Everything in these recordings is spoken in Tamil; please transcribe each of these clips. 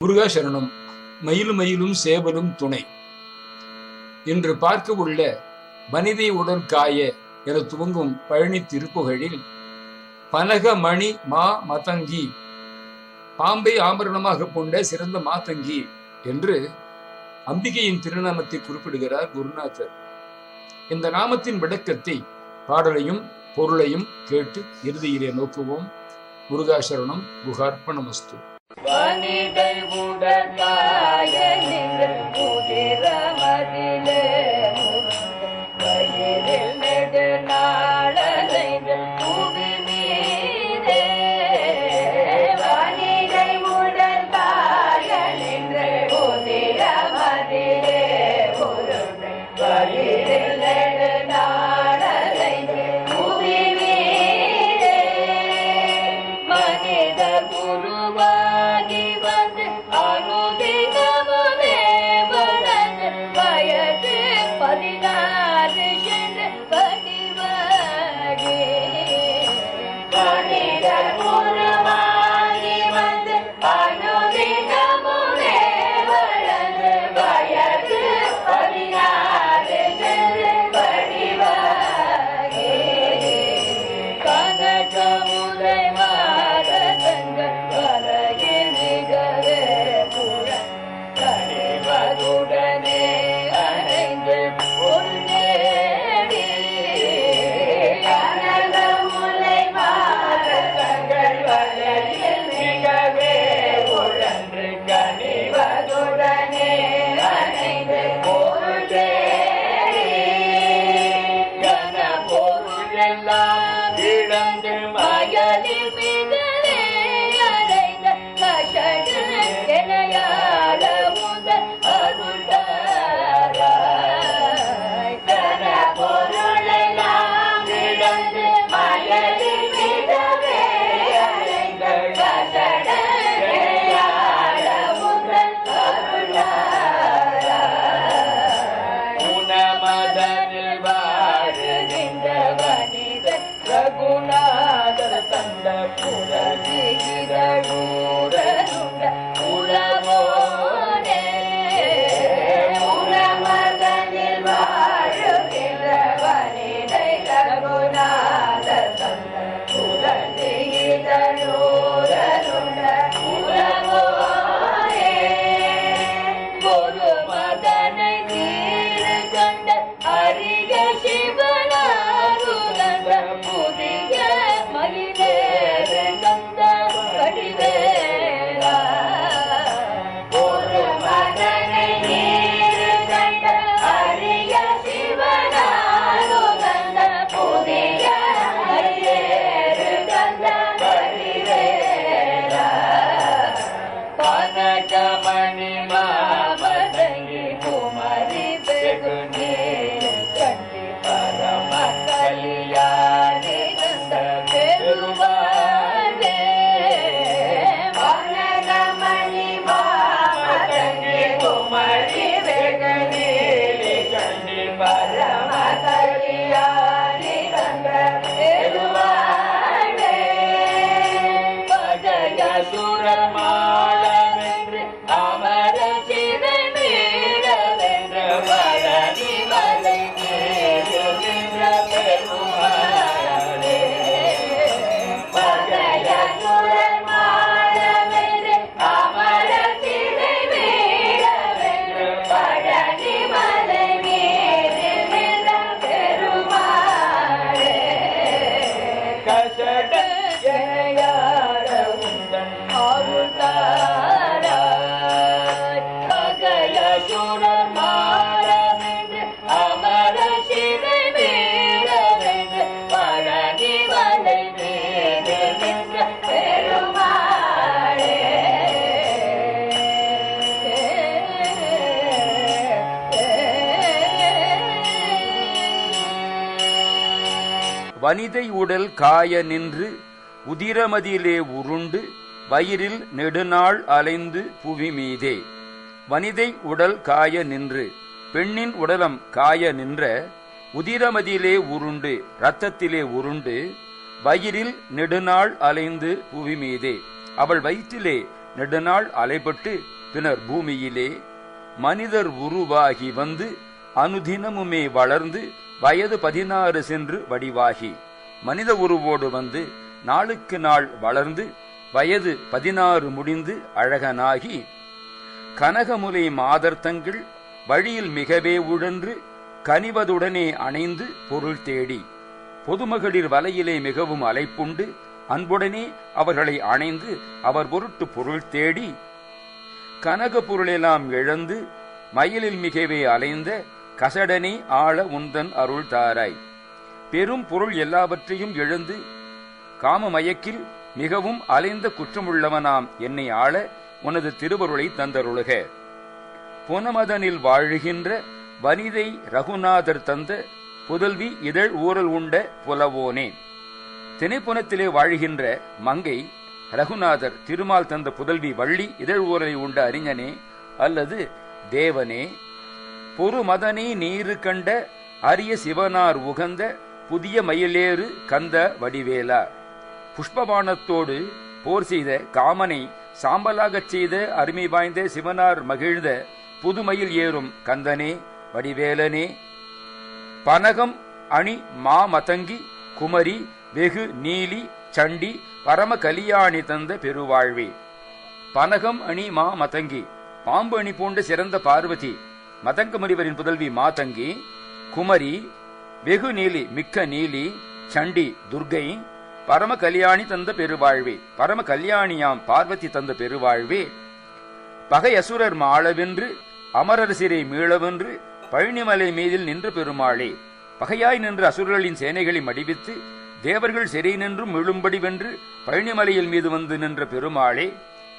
முருகா சரணம் மயிலும் மயிலும் சேவலும் துணை. இன்று பார்க்க உள்ள வனிதை உடற்காய என துவங்கும் பழனி திருப்புகழில் பனக மணி மா மதங்கி பாம்பை ஆபரணமாக கொண்ட சிறந்த மாதங்கி என்று அம்பிகையின் திருநாமத்தை குறிப்பிடுகிறார் குருநாதர். இந்த நாமத்தின் விளக்கத்தை பாடலையும் பொருளையும் கேட்டு இறுதியிலே நோக்குவோம். முருகாசரணம் குகார்ப்பணமஸ்து வனிதை உடற்காய நீங்கள் புதிரமதிலே வனித ரகுநாதர் தந்த வனிதை உடல் காய நின்று உதிரமதியிலே உருண்டு வயிறில் நெடுநாள் அலைந்து புவி மீதே. வனிதை உடல் காய நின்று பெண்ணின் உடலம் காய நின்ற உதிரமதியிலே உருண்டு இரத்தத்திலே உருண்டு வயிறில் நெடுநாள் அலைந்து புவி மீதே. அவள் வயிற்றிலே நெடுநாள் அலைபட்டு பின்னர் பூமியிலே மனிதர் உருவாகி வந்து அனுதினமுமே வளர்ந்து வயது பதினாறு சென்று வடிவாகி மனித உருவோடு வந்து நாளுக்கு நாள் வளர்ந்து வயது பதினாறு முடிந்து அழகனாகி கனகமுலை மாதர்த்தங்கள் வழியில் மிகவே உழன்று கனிவதுடனே அணைந்து பொருள் தேடி பொதுமகளிர் வலையிலே மிகவும் அலைப்புண்டு அன்புடனே அவர்களை அணைந்து அவர் பொருட்டு பொருள் தேடி கனக பொருளெல்லாம் இழந்து மயிலில் மிகவே அலைந்த கசடனே ஆள உந்தன் அருள் தாராய். பெரும் பொருள் எல்லாவற்றையும் எழுந்து காம மயக்கில் மிகவும் அலைந்த குற்றமுள்ளவனாம். என்னை ஆள உனது திருவருளை தந்தருளுக. புனமதனில் வாழுகின்ற வனிதை ரகுநாதர் தந்த புதல்வி இதழ் ஊரல் உண்ட புலவோனே. திணைப்புனத்திலே வாழ்கின்ற மங்கை ரகுநாதர் திருமால் தந்த புதல்வி வள்ளி இதழ் ஊரலை உண்ட அறிஞனே அல்லது தேவனே. பொறுமதனே நீரு கண்ட அரிய சிவனார் உகந்த புதிய மயிலேறு கந்த வடிவேலா. புஷ்பபானத்தோடு போர் செய்த காமனை சாம்பலாகச் செய்த அருமை வாய்ந்த சிவனார் மகிழ்ந்த புதுமயில் ஏறும் கந்தனே வடிவேலனே. பனகம் அணி மாமதங்கி குமரி வெகு நீலி சண்டி பரம கலியாணி தந்த பெருவாழ்வே. பனகம் அணி மா மதங்கி பாம்பு அணி பூண்ட சிறந்த பார்வதி மதங்க முனிவரின் புதல்வி மாதங்கி குமரி வெகு நீலி மிக்க நீலி சண்டி துர்கை பரம கல்யாணி தந்த பெருவாழ்வே பரம கல்யாணியாம் பார்வதி தந்த பெருவாழ்வே பகை அசுரர் மாளவென்று அமரர் சிறை மீளவென்று பழனிமலை மீதில் நின்ற பெருமாளே பகையாய் நின்ற அசுரர்களின் சேனைகளை மடிவித்து தேவர்கள் சிறை நின்றும் விழும்படி வென்று பழனிமலையில் மீது வந்து நின்ற பெருமாளே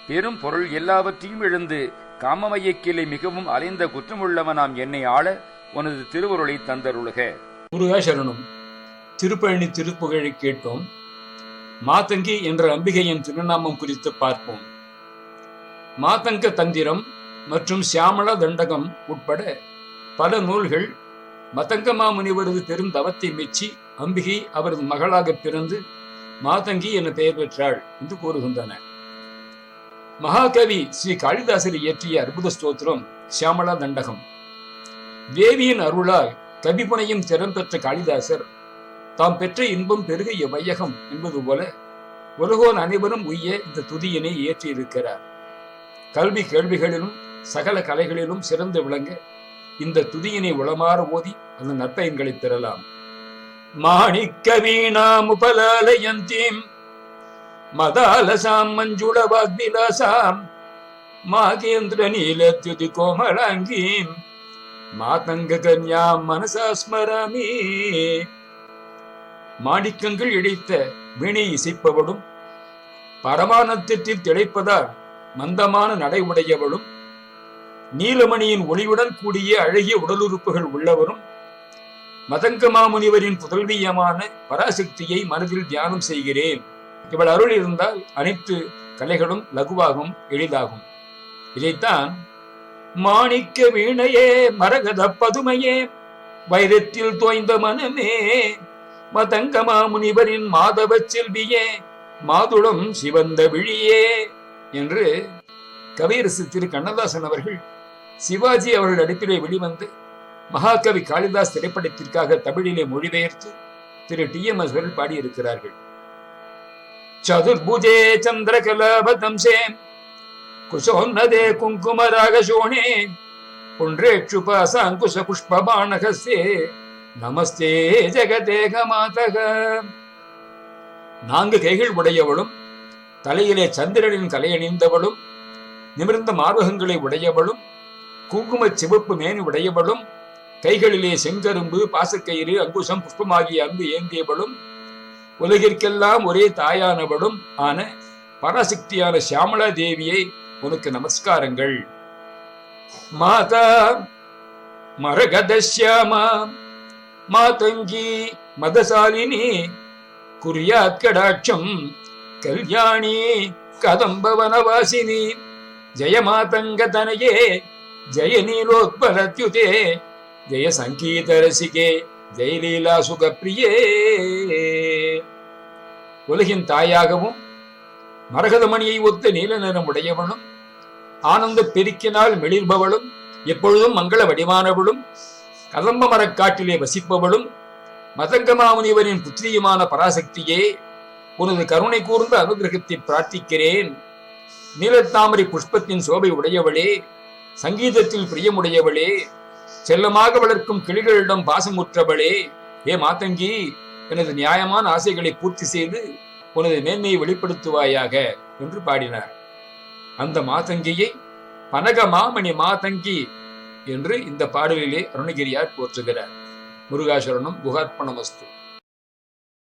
பெரும் பொருள் எல்லாவற்றையும் இழந்து காமமயக்கிலே மிகவும் அலைந்த குற்றமுள்ளவனாம் என்னை ஆள உனது திருவருளை தந்தருளுக. முருகா சரணம் திருப்பழனி திருப்புகழை கேட்டோம். மாதங்கி என்ற அம்பிகையின் திருநாமம் குறித்து பார்ப்போம். மாதங்க தந்திரம் மற்றும் சியாமள தண்டகம் உட்பட பல நூல்கள் மதங்கமா முனிவரது பெரும் தவத்தை மெச்சி அம்பிகை அவரது மகளாக பிறந்து மாதங்கி என பெயர் பெற்றாள் என்று கூறுகின்றன. மகாகவி ஸ்ரீ காளிதாசர் இயற்றிய அற்புத ஸ்தோத்திரம் சியாமலா தண்டகம். தேவியின் அருளால் கவிபுனையும் திறம் பெற்ற காளிதாசர் தாம் பெற்ற இன்பம் பெருகிய வையகம் என்பது போல உலகோன் அனைவரும் உய்ய இந்த துதியினை இயற்றியிருக்கிறார். கல்வி கேள்விகளிலும் சகல கலைகளிலும் சிறந்து விளங்க இந்த துதியினை உளமாற ஓதி அந்த நற்பயன்களை பெறலாம். மாணிக்க வீணாமுபலாலயந்தீம் மதாலசாம் மஞ்சுள வாக்விலாசாம் மாகேந்திர நீலத்யுதி கோமலாங்கீம் மாதங்க கன்யாம் மனசா ஸ்மராமி மாணிக்கங்கள் இழைத்த வீணை இசைப்பவளும் பரமானத்திற்கில் திளைப்பதால் மந்தமான நடை உடையவளும் நீலமணியின் ஒளியுடன் கூடிய அழகிய உடலுறுப்புகள் உள்ளவரும் மதங்க மாமுனிவரின் புதல்வியமான பராசக்தியை மனதில் தியானம் செய்கிறேன். இவள் அருள் இருந்தால் அனைத்து கலைகளும் லகுவாகும் எளிதாகும். இதைத்தான் மாணிக்க வீணையே மரகத பதுமையே வைரத்தில் தோய்ந்த மனமே மதங்கமா முனிவரின் மாதவ செல்வியே மாதுளம் சிவந்த விழியே என்று கவியரசு திரு கண்ணதாசன் அவர்கள் சிவாஜி அவர்கள் நடிப்பிலே வெளிவந்து மகாகவி காளிதாஸ் திரைப்படத்திற்காக தமிழிலே மொழிபெயர்த்து திரு டி எம் எஸ் அவர்கள் பாடியிருக்கிறார்கள். चतुर्भुजे चन्द्रकलाभदंशे कुशोन्नदे कुङ्कुमरागशोणे पुण्ड्रेक्षुपासाङ्कुशपुष्पबाणहस्ये நமஸ்தே ஜெகதேக மாதக நான்கு கைகள் உடையவளும் தலையிலே சந்திரனின் கலையணிந்தவளும் நிமிர்ந்த மார்பகங்களை உடையவளும் குங்கும சிவப்பு மேனி உடையவளும் கைகளிலே செங்கரும்பு பாசக்கயிறு அங்குஷம் புஷ்பமாகிய அங்கு ஏந்தியவளும் உலகிற்கெல்லாம் ஒரே தாயானவளும் ஆன பராசக்தியான சியாமலா தேவியை உனக்கு நமஸ்காரங்கள். மாதா மரகதஸ்யாமா மாதங்கி மதசாலினி குரியாத் கடாட்சம் கல்யாணி கதம்பவனவாசினி ஜெய மாதங்க தனயே ஜெய நீலோத்பலத்யுதே ஜெய சங்கீத ரசிகே. ஜெயலீலா சுகப்பிரியே. உலகின் தாயாகவும் மரகதமணியை ஒத்த நீல நிறம் உடையவனும் ஆனந்த பெருக்கினால் மெளிர்பவளும் எப்பொழுதும் மங்கள வடிவானவளும் கதம்ப மரக்காட்டிலே வசிப்பவளும் மதங்கமாமுனிவரின் புத்திரியுமான பராசக்தியே உனது கருணை கூர்ந்த அனுகிரகத்தை பிரார்த்திக்கிறேன். நீலத்தாமரை புஷ்பத்தின் சோபை உடையவளே சங்கீதத்தில் பிரியமுடையவளே செல்லமாக வளர்க்கும் கிளிகளிடம் பாசமுற்றவளே. ஏ மாதங்கி எனது நியாயமான ஆசைகளை பூர்த்தி செய்து உனது மேன்மையை வெளிப்படுத்துவாயாக என்று பாடினார். அந்த மாதங்கியை பனக மாமணி மாதங்கி என்று இந்த பாடலிலே அருணகிரியார் போற்றுகிறார். முருகாசரணம் குகார்ப்பணமஸ்து